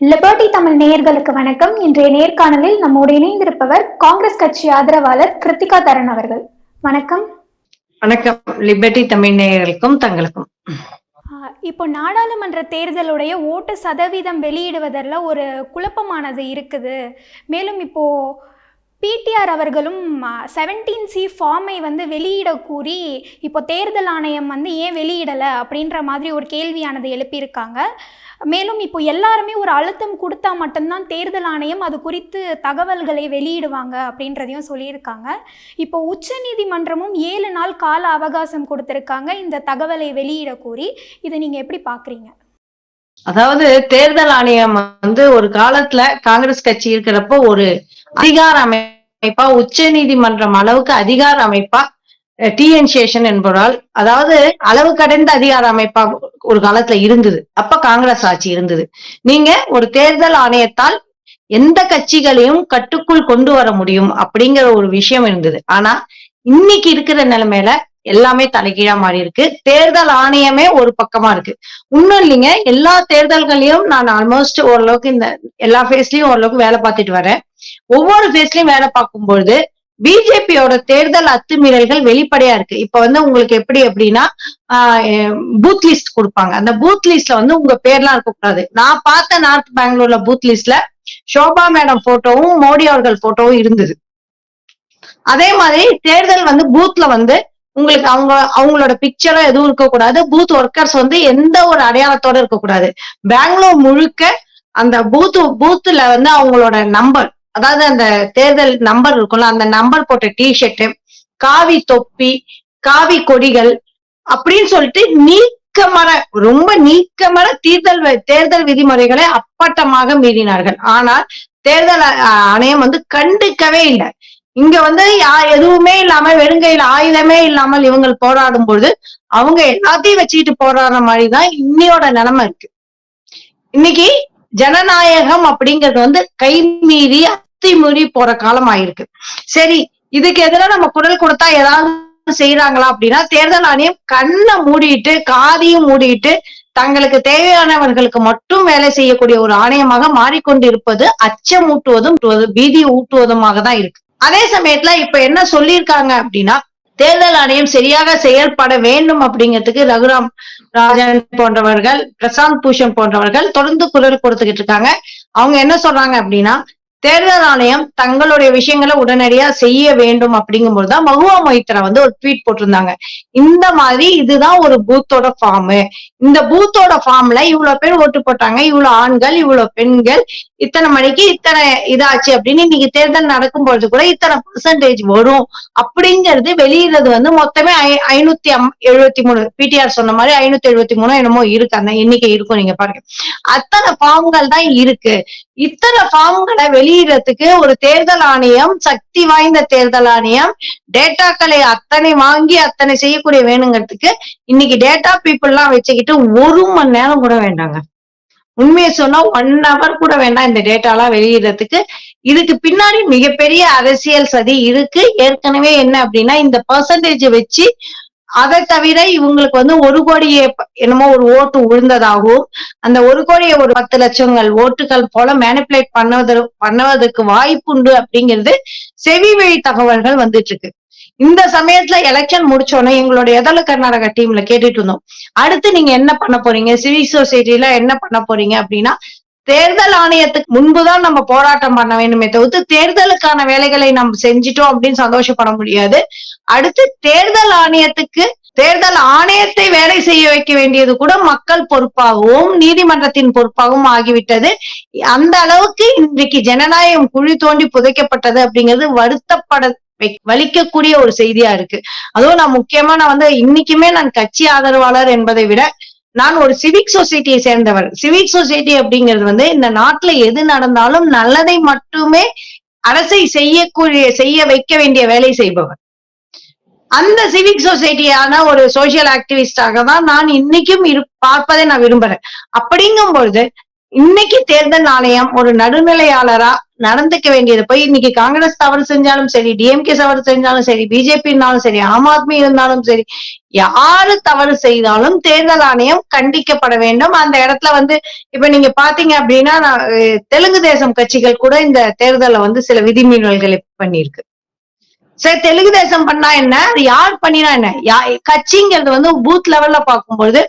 Liberty Tamil நேயர்களுக்கு வணக்கம். இன்றைய நேர்காணலில் நம்மோடு இணைந்திருப்பவர் காங்கிரஸ் கட்சி ஆதரவாளர் கிருத்திகா தரன் அவர்கள். வணக்கம். வணக்கம். லிபர்டி தமிழ் நேயர்களுக்கும் தங்களுக்கும். ஆஹ் இப்போ நாடாளுமன்ற தேர்தலுடைய ஓட்டு சதவீதம் வெளியிடுவதில் ஒரு குழப்பமானது இருக்குது. மேலும் இப்போ பிடிஆர் அவர்களும் செவன்டீன் சி ஃபார்மை வந்து வெளியிட கூறி இப்போ தேர்தல் ஆணையம் வந்து ஏன் வெளியிடலை அப்படின்ற மாதிரி ஒரு கேள்வியானது எழுப்பியிருக்காங்க. மேலும் இப்போ எல்லாருமே ஒரு அழுத்தம் கொடுத்தா மட்டும்தான் தேர்தல் ஆணையம் அது குறித்து தகவல்களை வெளியிடுவாங்க அப்படின்றதையும் சொல்லியிருக்காங்க. இப்போ உச்சநீதிமன்றமும் ஏழு நாள் கால அவகாசம் கொடுத்துருக்காங்க இந்த தகவலை வெளியிட கூறி. இதை நீங்கள் எப்படி பார்க்குறீங்க? அதாவது தேர்தல் ஆணையம் வந்து ஒரு காலத்துல காங்கிரஸ் கட்சி இருக்கிறப்போ ஒரு அதிகார அமைப்பா உச்ச நீதிமன்றம் அளவுக்கு அதிகார அமைப்பா டிஎன் சேஷன் என்பவரால் அதாவது அளவு கடந்த அதிகார அமைப்பா ஒரு காலத்துல இருந்தது. அப்ப காங்கிரஸ் ஆட்சி இருந்தது. நீங்க ஒரு தேர்தல் ஆணையத்தால் எந்த கட்சிகளையும் கட்டுக்குள் கொண்டு வர முடியும் அப்படிங்கிற ஒரு விஷயம் இருந்தது. ஆனா இன்னைக்கு இருக்கிற நிலைமையில எல்லாமே தலைகீழா மாறி இருக்கு. தேர்தல் ஆணையமே ஒரு பக்கமா இருக்கு. இன்னும் இல்லைங்க எல்லா தேர்தல்களையும் நான் ஆல்மோஸ்ட் ஓரளவுக்கு இந்த எல்லா ஃபேஸ்லயும் ஓரளவுக்கு வேலை பார்த்துட்டு வரேன். ஒவ்வொரு ஃபேஸ்லயும் வேலை பார்க்கும்பொழுது பிஜேபியோட தேர்தல் அத்துமீறல்கள் வெளிப்படையா இருக்கு. இப்ப வந்து உங்களுக்கு எப்படி அப்படின்னா பூத் லிஸ்ட் கொடுப்பாங்க. அந்த பூத் லிஸ்ட்ல வந்து உங்க பேர்லாம் இருக்கக்கூடாது. நான் பார்த்த நார்த் பெங்களூர்ல பூத் லிஸ்ட்ல சோபா மேடம் போட்டோவும் மோடி அவர்கள் போட்டோவும் இருந்தது. அதே மாதிரி தேர்தல் வந்து பூத்ல வந்து உங்களுக்கு அவங்க அவங்களோட பிக்சரோ எதுவும் இருக்கக்கூடாது. பூத் ஒர்க்கர்ஸ் வந்து எந்த ஒரு அடையாளத்தோட இருக்கக்கூடாது. பெங்களூர் முழுக்க அந்த பூத் பூத்துல வந்து அவங்களோட நம்பர் அதாவது அந்த தேர்தல் நம்பர் இருக்கும்ல அந்த நம்பர் போட்ட டிஷர்ட் காவி தொப்பி காவி கொடிகள் அப்படின்னு சொல்லிட்டு நீக்கமர ரொம்ப நீக்கமர தேர்தல் தேர்தல் விதிமுறைகளை அப்பட்டமாக மீறினார்கள். ஆனால் தேர்தல் ஆணையம் வந்து கண்டுக்கவே இல்லை. இங்க வந்து எதுவுமே இல்லாம வெறுங்கையில ஆயுதமே இல்லாமல் இவங்க போராடும் பொழுது அவங்க எல்லாத்தையும் வச்சுக்கிட்டு போராடுற மாதிரிதான் இன்னையோட நிலைமை இருக்கு. இன்னைக்கு ஜனநாயகம் அப்படிங்கிறது வந்து கை மீறி அத்திமீறி போற காலம் ஆயிருக்கு. சரி இதுக்கு எதிராக நம்ம குரல் கொடுத்தா ஏதாவது செய்யறாங்களா அப்படின்னா தேர்தல் ஆணையம் கண்ணை மூடிட்டு காதையும் மூடிட்டு தங்களுக்கு தேவையானவர்களுக்கு மட்டும் வேலை செய்யக்கூடிய ஒரு ஆணையமாக மாறிக்கொண்டிருப்பது அச்சமூட்டுவதும் பீதி ஊட்டுவதுமாக தான் இருக்கு. அதே சமயத்துல இப்ப என்ன சொல்லியிருக்காங்க அப்படின்னா தேர்தல் ஆணையம் சரியாக செயல்பட வேண்டும் அப்படிங்கிறதுக்கு ரகுராம் ராஜன் போன்றவர்கள் பிரசாந்த் பூஷன் போன்றவர்கள் தொடர்ந்து குரல் கொடுத்துக்கிட்டு இருக்காங்க. அவங்க என்ன சொல்றாங்க அப்படின்னா தேர்தல் ஆணையம் தங்களுடைய விஷயங்களை உடனடியா செய்ய வேண்டும் அப்படிங்கும்போதுதான் மகுவா மொய்த்ரா வந்து ஒரு ட்வீட் போட்டிருந்தாங்க. இந்த மாதிரி இதுதான் ஒரு பூத்தோட ஃபார்ம் இந்த பூத்தோட ஃபார்ம்ல இவ்வளவு பேர் ஓட்டு போட்டாங்க. இவ்வளவு ஆண்கள் இவ்வளவு பெண்கள். இத்தனை மணிக்கு இத்தனை இதாச்சு அப்படின்னு இன்னைக்கு தேர்தல் நடக்கும் பொழுது கூட இத்தனை பர்சன்டேஜ் வரும் அப்படிங்கிறது வெளியிடுறது வந்து மொத்தமே ஐ ஐநூத்தி எழுபத்தி மூணு. பிடிஆர் சொன்ன மாதிரி ஐநூத்தி எழுபத்தி மூணு என்னமோ இருக்கு. அந்த எண்ணிக்கை இருக்கும் நீங்க பாருங்க. அத்தனை ஃபார்ம்கள் தான் இருக்கு. இத்தனை ஃபார்ம்களை வெளியிடறதுக்கு ஒரு தேர்தல் ஆணையம் சக்தி வாய்ந்த தேர்தல் ஆணையம் டேட்டாக்களை அத்தனை வாங்கி அத்தனை செய்யக்கூடிய வேணுங்கிறதுக்கு இன்னைக்கு டேட்டா பீப்புள் எல்லாம் வச்சுக்கிட்டு ஒரு மணி நேரம் கூட வேண்டாங்க. உண்மையை சொன்னா ஒன் ஹவர் கூட வேண்டாம் இந்த டேட்டாலாம் வெளியிடறதுக்கு. இதுக்கு பின்னாடி மிகப்பெரிய அரசியல் சதி இருக்கு. ஏற்கனவே என்ன அப்படின்னா இந்த பர்சன்டேஜ் வச்சு அதை தவிர இவங்களுக்கு வந்து ஒரு கோடியே என்னமோ ஒரு ஓட்டு விழுந்ததாகவும் அந்த ஒரு கோடியை ஒரு பத்து லட்சங்கள் ஓட்டுகள் போல மேனிப்புலேட் பண்ணுவதற்கு பண்ணுவதற்கு வாய்ப்புண்டு அப்படிங்கிறது செவி வழி தகவல்கள் வந்துட்டு இருக்கு இந்த சமயத்துல எலெக்ஷன் முடிச்சோன்னே எங்களுடைய எதல கர்நாடகா டீம்ல கேட்டுட்டு இருந்தோம். அடுத்து நீங்க என்ன பண்ண போறீங்க? சிவில் சொசைட்டில என்ன பண்ண போறீங்க அப்படின்னா தேர்தல் ஆணையத்துக்கு முன்புதான் நம்ம போராட்டம் பண்ண வேண்டுமே தவிர்த்து தேர்தலுக்கான வேலைகளை நம்ம செஞ்சிட்டோம் அப்படின்னு சந்தோஷப்பட முடியாது. அடுத்து தேர்தல் ஆணையத்துக்கு தேர்தல் ஆணையத்தை வேலை செய்ய வைக்க வேண்டியது கூட மக்கள் பொறுப்பாகவும் நீதிமன்றத்தின் பொறுப்பாகவும் ஆகிவிட்டது. அந்த அளவுக்கு இன்றைக்கு ஜனநாயகம் குழி தோண்டி புதைக்கப்பட்டது அப்படிங்கிறது வருத்தப்பட வலிக்கக்கூடிய ஒரு செய்தியா இருக்கு. அதுவும் நான் முக்கியமா நான் வந்து இன்னைக்குமே நான் கட்சி ஆதரவாளர் என்பதை விட நான் ஒரு சிவிக் சொசைட்டியை சேர்ந்தவர். சிவிக் சொசைட்டி அப்படிங்கிறது வந்து இந்த நாட்டுல எது நடந்தாலும் நல்லதை மட்டுமே அரசை செய்யக்கூடிய செய்ய வைக்க வேண்டிய வேலை செய்பவர். அந்த சிவிக் சொசைட்டியான ஒரு சோசியல் ஆக்டிவிஸ்டாக தான் நான் இன்னைக்கும் இரு பார்ப்பதை நான் விரும்புறேன். அப்படிங்கும் பொழுது இன்னைக்கு தேர்தல் ஆணையம் ஒரு நடுநிலையாளரா நடந்துக்க வேண்டியது போய் இன்னைக்கு காங்கிரஸ் தவறு செஞ்சாலும் சரி டிஎம்கே தவறு செஞ்சாலும் சரி பிஜேபி இருந்தாலும் சரி ஆம் ஆத்மி இருந்தாலும் சரி யாரு தவறு செய்தாலும் தேர்தல் ஆணையம் கண்டிக்கப்பட வேண்டும். அந்த இடத்துல வந்து இப்ப நீங்க பாத்தீங்க அப்படின்னா நான், தெலுங்கு தேசம் கட்சிகள் கூட இந்த தேர்தலில் வந்து சில விதிமீறல்களை பண்ணியிருக்கு. சரி தெலுங்கு தேசம் பண்ணா என்ன? அது யார் பண்ணினா என்ன? யா- கட்சிங்கிறது வந்து பூத் லெவல்ல பார்க்கும்பொழுது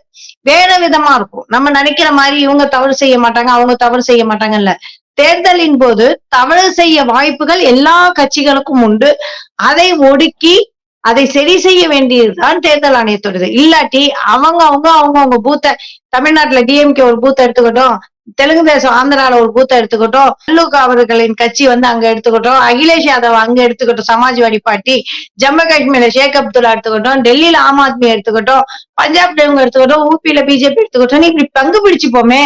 வேற விதமா இருக்கும். நம்ம நினைக்கிற மாதிரி இவங்க தவறு செய்ய மாட்டாங்க அவங்க தவறு செய்ய மாட்டாங்கல்ல தேர்தலின் போது தவறு செய்ய வாய்ப்புகள் எல்லா கட்சிகளுக்கும் உண்டு. அதை ஒடுக்கி அதை சரி செய்ய வேண்டியதுதான் தேர்தல் ஆணையத்தோடது இல்லாட்டி அவங்க அவங்க அவங்க அவங்க பூத்த தமிழ்நாட்டுல டிஎம்கே ஒரு பூத்தை எடுத்துக்கட்டும். தெலுங்கு தேசம் ஆந்திரால ஒரு பூத்தை எடுத்துக்கட்டும் அல்லுக் அவர்களின் கட்சி வந்து அங்க எடுத்துக்கட்டும் அகிலேஷ் யாதவ் அங்க எடுத்துக்கிட்டோம் சமாஜ்வாடி பார்ட்டி ஜம்மு காஷ்மீர்ல ஷேக் அப்துல்லா எடுத்துக்கட்டும் டெல்லியில ஆம் ஆத்மி எடுத்துக்கட்டும் பஞ்சாப்ல இவங்க எடுத்துக்கிட்டோம் ஊபியில பிஜேபி எடுத்துக்கிட்டோம் இப்படி பங்கு பிடிச்சுப்போமே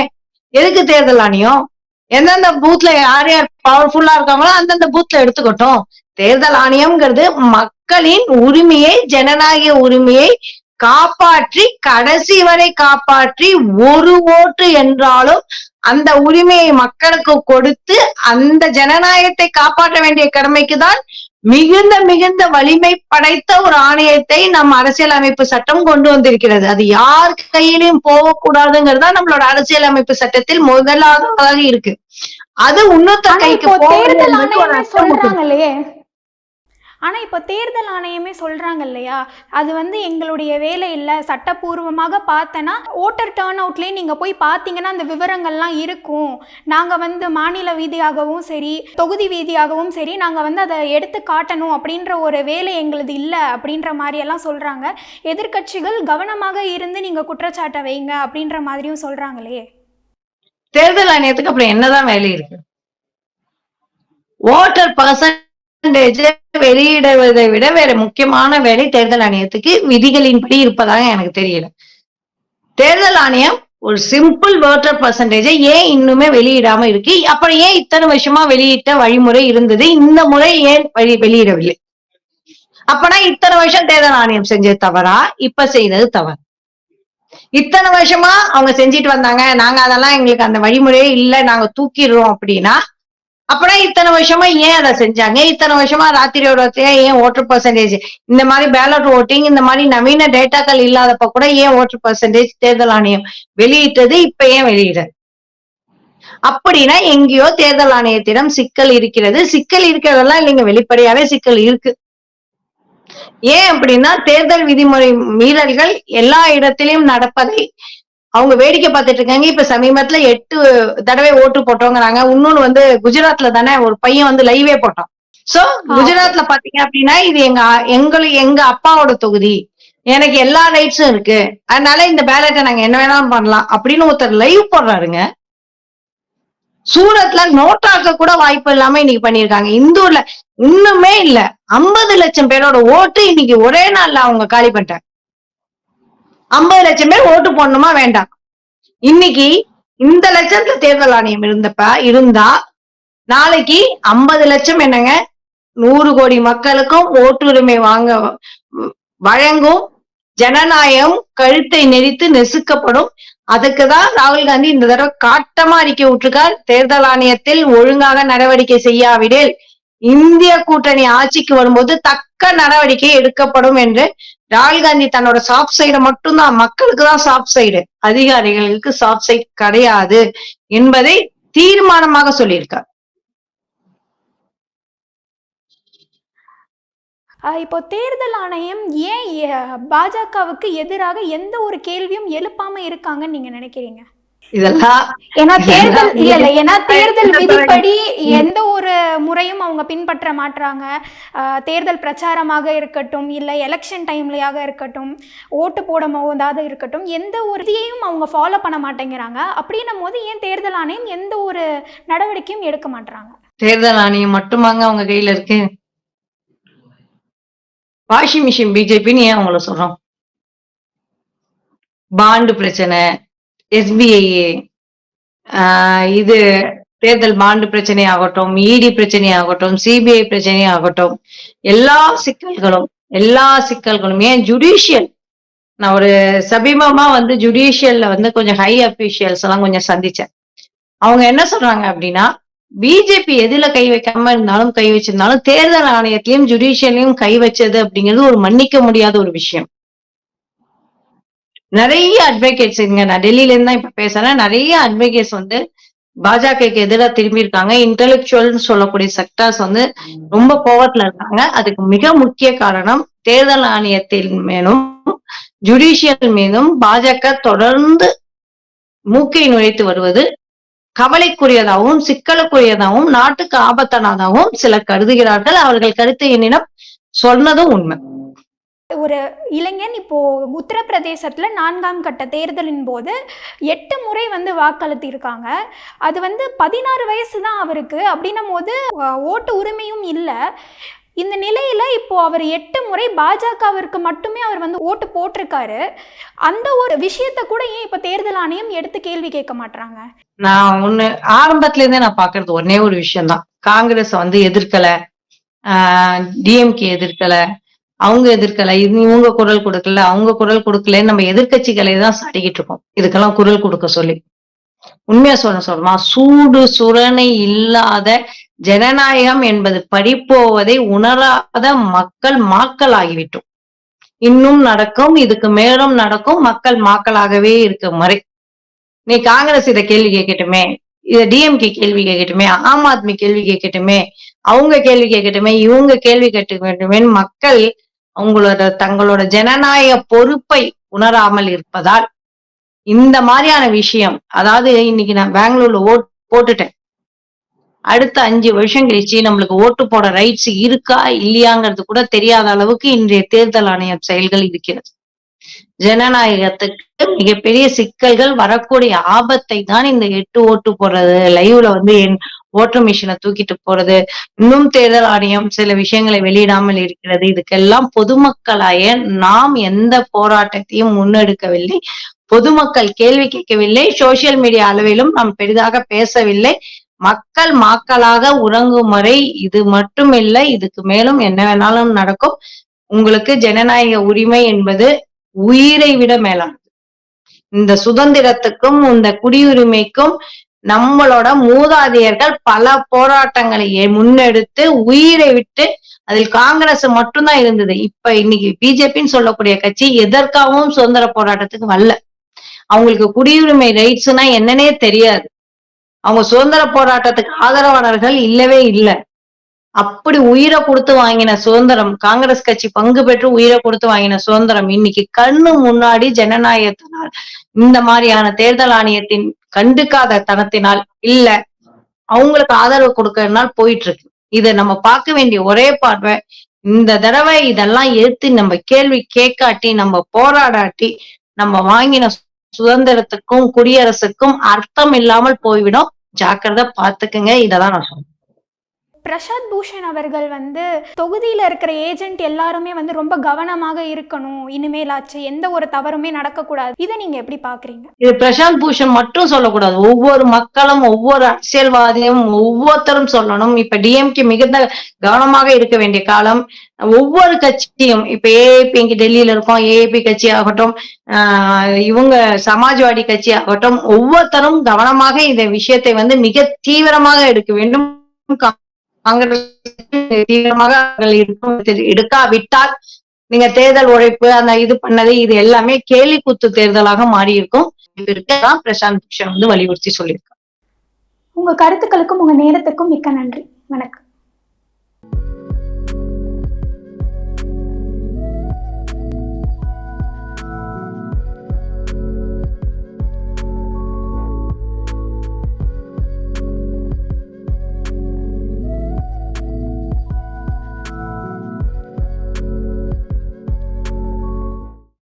எதுக்கு தேர்தல் ஆணையம்? எந்தெந்த பூத்ல யார் யார் பவர்ஃபுல்லா இருக்காங்களோ அந்தந்த பூத்ல எடுத்துக்கட்டும். தேர்தல் ஆணையம்ங்கிறது மக்களின் உரிமையை ஜனநாயக உரிமையை காப்பாற்றி கடைசி வரை காப்பாற்றி ஒரு ஓட்டு என்றாலும் அந்த உரிமையை மக்களுக்கு கொடுத்து அந்த ஜனநாயகத்தை காப்பாற்ற வேண்டிய கடமைக்கு தான் மிகுந்த மிகுந்த வலிமை படைத்த ஒரு ஆணையத்தை நம் அரசியலமைப்பு சட்டம் கொண்டு வந்திருக்கிறது. அது யார் கையிலையும் போகக்கூடாதுங்கிறதா நம்மளோட அரசியலமைப்பு சட்டத்தில் முதலாவதாக இருக்கு. அது இன்னொருத்தர் ஆனா கைக்கு இப்போ ஆனால் இப்போ தேர்தல் ஆணையமே சொல்கிறாங்க இல்லையா? அது வந்து எங்களுடைய வேலை இல்லை. சட்டப்பூர்வமாக பார்த்தேன்னா ஓட்டர் டேர்ன் அவுட்லேயே நீங்கள் போய் பார்த்தீங்கன்னா அந்த விவரங்கள்லாம் இருக்கும். நாங்கள் வந்து மாநில வீதியாகவும் சரி தொகுதி வீதியாகவும் சரி நாங்கள் வந்து அதை எடுத்து காட்டணும் அப்படின்ற ஒரு வேலை எங்களுது இல்லை அப்படின்ற மாதிரியெல்லாம் சொல்கிறாங்க எதிர்கட்சிகள் எதிர்க்கட்சிகள் கவனமாக இருந்து நீங்கள் குற்றச்சாட்டை வைங்க அப்படின்ற மாதிரியும் சொல்கிறாங்களே தேர்தல் ஆணையத்துக்கு அப்புறம் என்னதான் வேலை இருக்கு? ஓட்டர் பர்சன் வெளியிடுவதை விட வேற முக்கியமான வேலை தேர்தல் ஆணையத்துக்கு விதிகளின்படி இருப்பதாக எனக்கு தெரியல. தேர்தல் ஆணையம் ஒரு சிம்பிள் ஓட்டர் பர்சன்டேஜை ஏன் இன்னுமே வெளியிடாம இருக்கு? அப்புறம் ஏன் இத்தனை வருஷமா வெளியிட்ட வழிமுறை இருந்தது? இந்த முறை ஏன் வெளி வெளியிடவில்லை? அப்பனா இத்தனை வருஷம் தேர்தல் ஆணையம் செஞ்சது தவறா? இப்ப செய்தது தவறு. இத்தனை வருஷமா அவங்க செஞ்சுட்டு வந்தாங்க. நாங்க அதெல்லாம் எங்களுக்கு அந்த வழிமுறையே இல்ல. நாங்க தூக்கிடுறோம் அப்படின்னா அப்பனா இத்தனை வருஷமா ஏன் அதை செஞ்சாங்க? இத்தனை வருஷமா ராத்திரியோட ஓட்டத்தையா ஏன் ஓட்டர் பர்சன்டேஜ் இந்த மாதிரி பேலட் ஓட்டிங் இந்த மாதிரி நவீன டேட்டாக்கள் இல்லாதப்ப கூட ஏன் ஓட்டர் பர்சன்டேஜ் தேர்தல் ஆணையம் வெளியிட்டது இப்ப ஏன் வெளியிட அப்படின்னா எங்கேயோ தேர்தல் ஆணையத்திடம் சிக்கல் இருக்கிறது. சிக்கல் இருக்கிறதெல்லாம் இல்லைங்க வெளிப்படையாவே சிக்கல் இருக்கு. ஏன் அப்படின்னா தேர்தல் விதிமுறை மீறல்கள் எல்லா இடத்திலும் நடப்பதை அவங்க வேடிக்கை பார்த்துட்டு இருக்காங்க. இப்ப சமீபத்துல எட்டு தடவை ஓட்டு போட்டோங்கிறாங்க. இன்னொன்னு வந்து குஜராத்ல தானே ஒரு பையன் வந்து லைவே போட்டான். சோ குஜராத்ல பாத்தீங்க அப்படின்னா இது எங்க எங்களுக்கு எங்க அப்பாவோட தொகுதி. எனக்கு எல்லா ரைட்ஸும் இருக்கு. அதனால இந்த பேலட்டை நாங்க என்ன வேணாலும் பண்ணலாம் அப்படின்னு ஒருத்தர் லைவ் போடுறாருங்க. சூரத்ல நோட்டாக்க கூட வாய்ப்பு இல்லாம இன்னைக்கு பண்ணிருக்காங்க இந்தூர்ல இன்னுமே இல்ல. ஐம்பது லட்சம் பேரோட ஓட்டு இன்னைக்கு ஒரே நாள்ல அவங்க காலி பண்ணிட்டாங்க. ஐம்பது லட்சம் பேர் ஓட்டு போடணுமா வேண்டாம். இன்னைக்கு இந்த லட்சத்துல தேர்தல் ஆணையம் இருந்தப்ப இருந்தா நாளைக்கு ஐம்பது லட்சம் என்னங்க? நூறு கோடி மக்களுக்கும் ஓட்டுரிமை வாங்க வழங்கும் ஜனநாயகம் கழுத்தை நெரித்து நெசுக்கப்படும். அதுக்குதான் ராகுல் காந்தி இந்த தடவை காட்டமா அறிக்கை விட்டுருக்கார். தேர்தல் ஆணையத்தில் ஒழுங்காக நடவடிக்கை செய்யாவிடில் இந்திய கூட்டணி ஆட்சிக்கு வரும்போது தக்க நடவடிக்கை எடுக்கப்படும் என்று ராகுல் காந்தி தன்னோட சாஃப்ட் சைடு மட்டும்தான் மக்களுக்கு தான் சாஃப்ட் சைடு அதிகாரிகளுக்கு சாஃப்ட் சைடு கிடையாது என்பதை தீர்மானமாக சொல்லியிருக்கார். ஆஹ் இப்போ தேர்தல் ஆணையம் ஏன் பாஜகவுக்கு எதிராக எந்த ஒரு கேள்வியும் எழுப்பாம இருக்காங்கன்னு நீங்க நினைக்கிறீங்க? இதெல்லாம் ஏன்னா தேர்தல் இல்ல இல்ல ஏன்னா தேர்தல் விதிப்படி எந்த ஒரு முறையும் அவங்க பின்பற்ற மாட்றாங்க. ஆஹ் தேர்தல் பிரச்சாரமாக இருக்கட்டும் இல்ல எலெக்ஷன் டைம்லயாக இருக்கட்டும் ஓட்டு போடும் போதாவது இருக்கட்டும் எந்த ஒரு இதையும் அவங்க ஃபாலோ பண்ண மாட்டேங்கிறாங்க. அப்படின்னும் போது ஏன் தேர்தல் ஆணையம் எந்த ஒரு நடவடிக்கையும் எடுக்க மாட்றாங்க? தேர்தல் ஆணையம் மட்டுமாங்க அவங்க கையில இருக்கு? வாஷிங் மிஷின் பிஜேபின்னு ஏன் அவங்கள சொல்றோம்? பாண்டு பிரச்சனை எஸ்பிஐ இது தேர்தல் பாண்டு பிரச்சனை ஆகட்டும் இடி பிரச்சனை ஆகட்டும் சிபிஐ பிரச்சனை ஆகட்டும் எல்லா சிக்கல்களும் எல்லா சிக்கல்களும் ஏன் ஜுடிஷியல் நான் ஒரு சமீபமா வந்து ஜுடிஷியல்ல வந்து கொஞ்சம் ஹை அபிஷியல்ஸ் எல்லாம் கொஞ்சம் சந்திச்சேன். அவங்க என்ன சொல்றாங்க அப்படின்னா பிஜேபி எதுல கை வைக்காம இருந்தாலும் கை வச்சிருந்தாலும் தேர்தல் ஆணையத்திலயும் ஜுடிஷியலையும் கை வச்சது அப்படிங்கிறது ஒரு மன்னிக்க முடியாத ஒரு விஷயம். நிறைய அட்வொகேட்ஸ் இங்க நான் டெல்லியில இருந்து தான் இப்ப பேசுறேன். நிறைய அட்வொகேட்ஸ் வந்து பாஜகக்கு எதிராக திரும்பி இருக்காங்க இன்டெலெக்சுவல் சொல்லக்கூடிய செக்டர்ஸ் வந்து ரொம்ப கோவத்துல இருக்காங்க. அதுக்கு மிக முக்கிய காரணம் தேர்தல் ஆணையத்தின் மேலும் ஜுடிஷியல் மீதும் பாஜக தொடர்ந்து மூக்கை நுழைத்து வருவது கவலைக்குரியதாகவும் சிக்கலுக்குரியதாகவும் நாட்டுக்கு ஆபத்தானதாகவும் சிலர் கருதுகிறார்கள். அவர்கள் கருத்து என்னிடம் சொன்னதும் உண்மை. ஒரு இளைஞன் இப்போ உத்தரப்பிரதேசத்துல நான்காம் கட்ட தேர்தலின் போது எட்டு முறை வந்து வாக்களித்திருக்காங்க. அது வந்து பதினாறு வயசு தான் அவருக்கு. அப்படின்னும் போது ஓட்டு உரிமையும் இல்லை. இந்த நிலையில இப்போ அவர் எட்டு முறை பாஜகவிற்கு மட்டுமே அவர் வந்து ஓட்டு போட்டிருக்காரு. அந்த ஒரு விஷயத்த கூட ஏன் இப்போ தேர்தல் ஆணையம் எடுத்து கேள்வி கேட்க மாட்றாங்க? நான் ஒண்ணு ஆரம்பத்துல இருந்தே நான் பாக்குறது ஒன்னே ஒரு விஷயம் தான் காங்கிரஸ் வந்து எதிர்க்கல. டிஎம்கே எதிர்க்கல. அவங்க எதிர்க்கல. இவங்க குரல் கொடுக்கல அவங்க குரல் கொடுக்கலன்னு நம்ம எதிர்க்கட்சிகளை தான் சாடிக்கிட்டு இருக்கோம். இதுக்கெல்லாம் குரல் கொடுக்க சொல்லி. உண்மையா சொல்ல சொல்லுமா சூடு சுரணை இல்லாத ஜனநாயகம் என்பது படிப்போவதை உணராத மக்கள் மாக்கள் ஆகிவிட்டோம் இன்னும் நடக்கும் இதுக்கு மேலும் நடக்கும் மக்கள் மாக்களாகவே இருக்க முறை. நீ காங்கிரஸ் இத கேள்வி கேட்கட்டுமே இத டிஎம்கே கேள்வி கேட்கட்டுமே ஆம் ஆத்மி கேள்வி கேட்கட்டுமே அவங்க கேள்வி கேட்கட்டுமே இவங்க கேள்வி கேட்க வேண்டுமே மக்கள் அவங்களோட தங்களோட ஜனநாயக பொறுப்பை உணராமல் இருப்பதால் இந்த மாதிரியான விஷயம் அதாவது இன்னைக்கு நான் பெங்களூர்ல ஓட் போட்டுட்டேன். அடுத்த அஞ்சு வருஷம் கழிச்சு நம்மளுக்கு ஓட்டு போட ரைட்ஸ் இருக்கா இல்லையாங்கிறது கூட தெரியாத அளவுக்கு இன்றைய தேர்தல் ஆணையம் செயல்கள் இருக்கிறது. ஜனநாயகத்துக்கு மிகப்பெரிய சிக்கல்கள் வரக்கூடிய ஆபத்தை தான் இந்த எட்டு ஓட்டு போடுறது. லைவ்ல வந்து என் ஓட்டர் மிஷினை தூக்கிட்டு போறது இன்னும் தேர்தல் ஆணையம் சில விஷயங்களை வெளியிடாமல் இருக்கிறது இதுக்கெல்லாம் பொதுமக்களாய நாம் எந்த போராட்டத்தையும் முன்னெடுக்கவில்லை. பொதுமக்கள் கேள்வி கேட்கவில்லை சோசியல் மீடியா அளவிலும் நாம் பெரிதாக பேசவில்லை. மக்கள் மாக்களாக உறங்கும் வரை இது மட்டும் இல்லை இதுக்கு மேலும் என்ன வேணாலும் நடக்கும். உங்களுக்கு ஜனநாயக உரிமை என்பது உயிரை விட மேலானது. இந்த சுதந்திரத்துக்கும் இந்த குடியுரிமைக்கும் நம்மளோட மூதாதையர்கள் பல போராட்டங்களை முன்னெடுத்து உயிரை விட்டு அதில் காங்கிரஸ் மட்டும்தான் இருந்தது. இப்ப இன்னைக்கு பிஜேபின்னு சொல்லக்கூடிய கட்சி எதற்காகவும் சுதந்திர போராட்டத்துக்கு வரல. அவங்களுக்கு குடியுரிமை ரைட்ஸ்னா என்னன்னே தெரியாது. அவங்க சுதந்திர போராட்டத்துக்கு ஆதரவாளர்கள் இல்லவே இல்லை. அப்படி உயிரை கொடுத்து வாங்கின சுதந்திரம் காங்கிரஸ் கட்சி பங்கு பெற்று உயிரை கொடுத்து வாங்கின சுதந்திரம் இன்னைக்கு கண்ணு முன்னாடி ஜனநாயகத்தினால் இந்த மாதிரியான தேர்தல் ஆணையத்தின் கண்டுக்காத தனத்தினால் இல்ல அவங்களுக்கு ஆதரவு கொடுக்கறதுனால் போயிட்டு இருக்கு இதை நம்ம பார்க்க வேண்டிய ஒரே பார்வை இந்த தடவை இதெல்லாம் எடுத்து நம்ம கேள்வி கேட்காட்டி நம்ம போராடாட்டி நம்ம வாங்கின சுதந்திரத்துக்கும் குடியரசுக்கும் அர்த்தம் இல்லாமல் போய்விடும். ஜாக்கிரதை பாத்துக்குங்க இததான் நான் சொல்றேன். பிரசாத் பூஷன் அவர்கள் வந்து தொகுதியில் இருக்கிற ஏஜென்ட் எல்லாருமே வந்து ரொம்ப கவனமாக இருக்கணும். இனிமேலாச்சு எந்த ஒரு தவறுமே நடக்கக்கூடாது. இதை நீங்க எப்படி பாக்குறீங்க? இது பிரசாந்த் பூஷன் மட்டும் சொல்லக்கூடாது. ஒவ்வொரு மக்களும் ஒவ்வொரு அரசியல்வாதியும் ஒவ்வொருத்தரும் சொல்லணும். இப்ப டிஎம்கே மிகுந்த கவனமாக இருக்க வேண்டிய காலம். ஒவ்வொரு கட்சியும் இப்ப ஏஏபி இங்க டெல்லியில இருக்கோம். ஏஏபி கட்சி ஆகட்டும் ஆஹ் இவங்க சமாஜ்வாடி கட்சி ஆகட்டும் ஒவ்வொருத்தரும் கவனமாக இந்த விஷயத்தை வந்து மிக தீவிரமாக எடுக்க வேண்டும். காங்கிரஸ் தீவிரமாக அவர்கள் இருக்கும். எடுக்காவிட்டால் நீங்க தேர்தல் உழைப்பு அந்த இது பண்ணது இது எல்லாமே கேலி குத்து தேர்தலாக மாறி இருக்கும் இதுதான் பிரசாந்த் கிஷன் வந்து வலியுறுத்தி சொல்லியிருக்காங்க உங்க கருத்துக்களுக்கும் உங்க நேரத்துக்கும் மிக்க நன்றி. வணக்கம்.